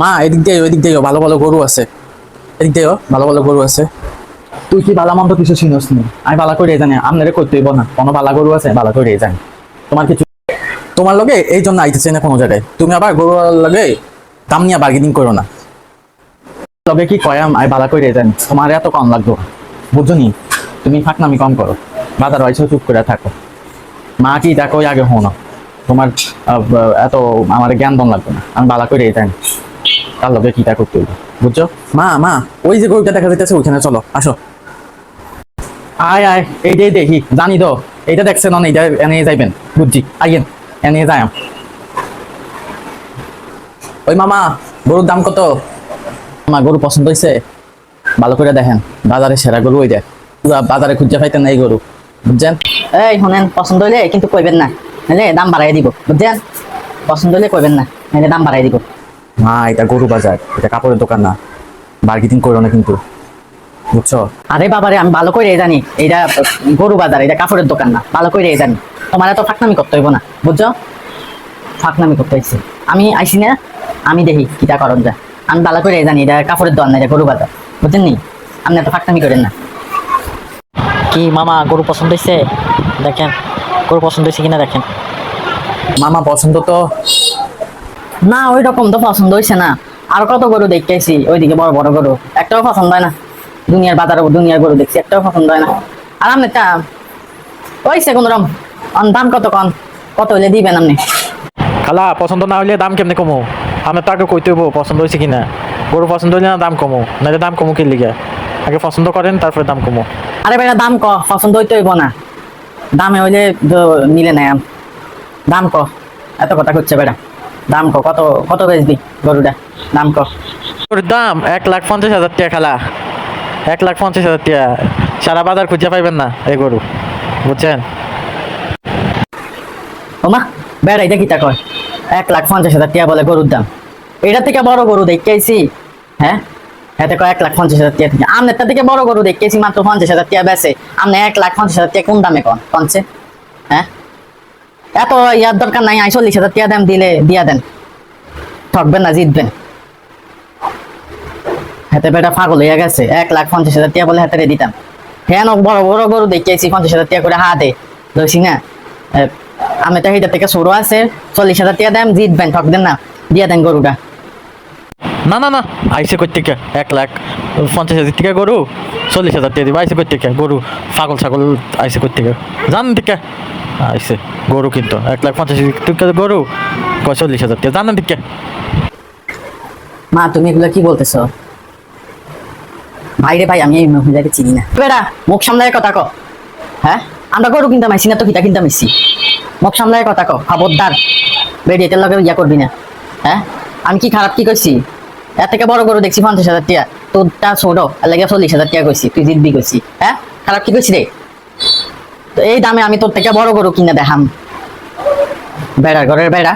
মা, এদিক দিয়ে ওইদিক দিয়ে ভালো ভালো গরু আছে। এদিক দিয়ে ভালো ভালো গরু আছে। তুই কি বালা মন্দ কিছু চিনস নি? আমি বালা করে জানি আপনারে করতে হইব না। কোনো বালা গরু আছে, বালা করে জানি। তোমার কিছু তোমার লগে এই জন্য আইতেছে না কোনো জায়গায়। তুমি আবার গরু লগে দাম নিয়ে বার্গেনিং করো না। লগে কি কয়াম আই বালা করে জানি। তোমার এত কম লাগতো বুঝছ নি? তুমি থাক না আমি কম করো। বাজার হয়েছে, চুপ করে থাকো। মা কি দেখো আগে হো না। তোমার এত আমার জ্ঞান দম লাগবে না। আমি বালা করে জানি। তার লগে কি তা করতে হইবে বুঝছ? মা মা, ওই যে গরুটা দেখা যাইতেছে ওইখানে, চলো, আসো। আয় আয় এইটাই দেখি জানি তো, এইটা দেখছেন না এইটা এনে যাইবেন, বুঝছি, আইয়েন, এনে যাই ওই মামা, গরুর দাম কত? মা, গরু পছন্দ হয়েছে ভালো করে দেখেন, বাজারে সেরা গরু ওই দেখ বাজারে খুঁজে পাইতেন না এই গরু, বুঝছেন? এই, শুনেন, পছন্দ হইলে কিন্তু কইবেন না, নাহলে দাম বাড়াই দিব, বুঝছেন? পছন্দ হইলে কইবেন না, নাহলে দাম বাড়াই দিব। মা এটা গরু বাজার এটা কাপড়ের দোকান না। বার্গেটিং করো না কিন্তু বুঝছ? আরে বাবারে আমি ভালো করে জানি এটা গরু বাজার এটা কাপড়ের দোকান না ভালো করে জানি। তোমার এত ফাঁকনামি করতে হইব না বুঝছ? ফাঁকনামি করতে হইছে। আমি আইসি না আমি দেখি কিটা করন যায়। আমি ভালো করে জানি এটা কাপড়ের দোকান না এটা গরু বাজার বুঝছেন নি? আপনি এত ফাঁকনামি করেন না। কি মামা গরু পছন্দ হয়েছে দেখেন গরু পছন্দ হয়েছে কিনা দেখেন। মামা পছন্দ তো না ওই রকম তো পছন্দ হয়েছে না। আর কত গরু দেখতেছি ওইদিকে বড় বড় গরু। একটাও পছন্দ হয় না। দুনিয়ার বাজারে দুনিয়ার গরু দেখছি একটাও পছন্দ হয় না। আর আপনি তা ওইছে কোন রকম? দাম কত কন? কত হইলে দিবেন আপনি? খালা পছন্দ না হইলে দাম কেমনে কমো? আমি তো আগে কইতে হইবো পছন্দ হয়েছে কিনা। গরু পছন্দ হইলে না দাম কমো। নাহলে দাম কমো কি লিগে? আগে পছন্দ করেন তারপরে দাম কমো। আরে ভাইয়া দাম ক? পছন্দ হইতে হইব না। দামে হইলে তো মিলে না আম। দাম ক? এত কথা করছে বেটা দাম ক কত কত বেচবি গরুটা? দাম ক গরুর দাম এক লাখ পঞ্চাশ হাজার টাকা খালা। এক লাখ পঞ্চাশ হাজার টাকা। সারা বাজার খুঁজে পাইবেন না এই গরু বুঝছেন? ওমা বেড়া এটা কিতা কয়। এক লাখ পঞ্চাশ হাজার টিয়া বলে গরুর দাম। এটা থেকে বড় গরু দেখতেছি হ্যাঁ? এতে কয় এক লাখ পঞ্চাশ হাজার টিয়া থেকে। আমনের থেকে বড় গরু দেখতেছি মাত্র পঞ্চাশ হাজার টিয়া বেছে আপনি এক লাখ পঞ্চাশ হাজার টিয়া কোন দামে কন? কনছে? হ্যাঁ? এত ইয়ার দরকার নাই আই চল্লিশ হাজার টিয়া দাম দিলে দিয়া দেন। ঠকবেন না, জিতবেন। হাতে বেটা পাগল হইয়া গেছে, এক লাখ পঞ্চাশ হাজার টিয়া বলে হাতে দিতাম। হ্যাঁ বড় বড় গরু দেখতেছি পঞ্চাশ হাজার টিয়া করে হাতে। লইছি না। আমি তো সেইটা থেকে শুরু আছে, চল্লিশ হাজার টিয়া দাম জিতবেন, ঠকবেন না, দিয়া দেন গরুটা। না না না, আইসে থেকে এক লাখ পঞ্চাশ হাজার টাকা গরু। চল্লিশ হাজার টাকা দিব আইসে থেকে? গরু ছাগল ছাগল আইসে থেকে? জান থেকে আইসে গরু কিন্তু, এক লাখ পঞ্চাশ টাকা গরু? চল্লিশ হাজার টাকা জানেন থেকে মা, তুমি এগুলো কি বলতেছো? ভাইরে ভাই, আমি এই মহিলাকে চিনি না। বেড়া, মুখ সামলায় কথা ক। হ্যাঁ? আমরা গরু কিনতে মাইছি না, তো কিতা কিনতে মাইছি মুখ সামলায় কথা কো, খবরদার। বেরিয়ে লগে ইয়া করবি না। হ্যাঁ? আমি কি খারাপ কি করছি এর থেকে বড় গরু দেখছি পঞ্চাশ হাজার টিয়া। তোরটা ছোট, এর লাগে চল্লিশ হাজার টিয়া কইছি, তুই জিতবি কইছি হ্যাঁ? খারাপ কি কইছি রে? তো এই দামে আমি তোর থেকে বড় গরু কিনে দেখাম। বেড়ার ঘরের বেড়া।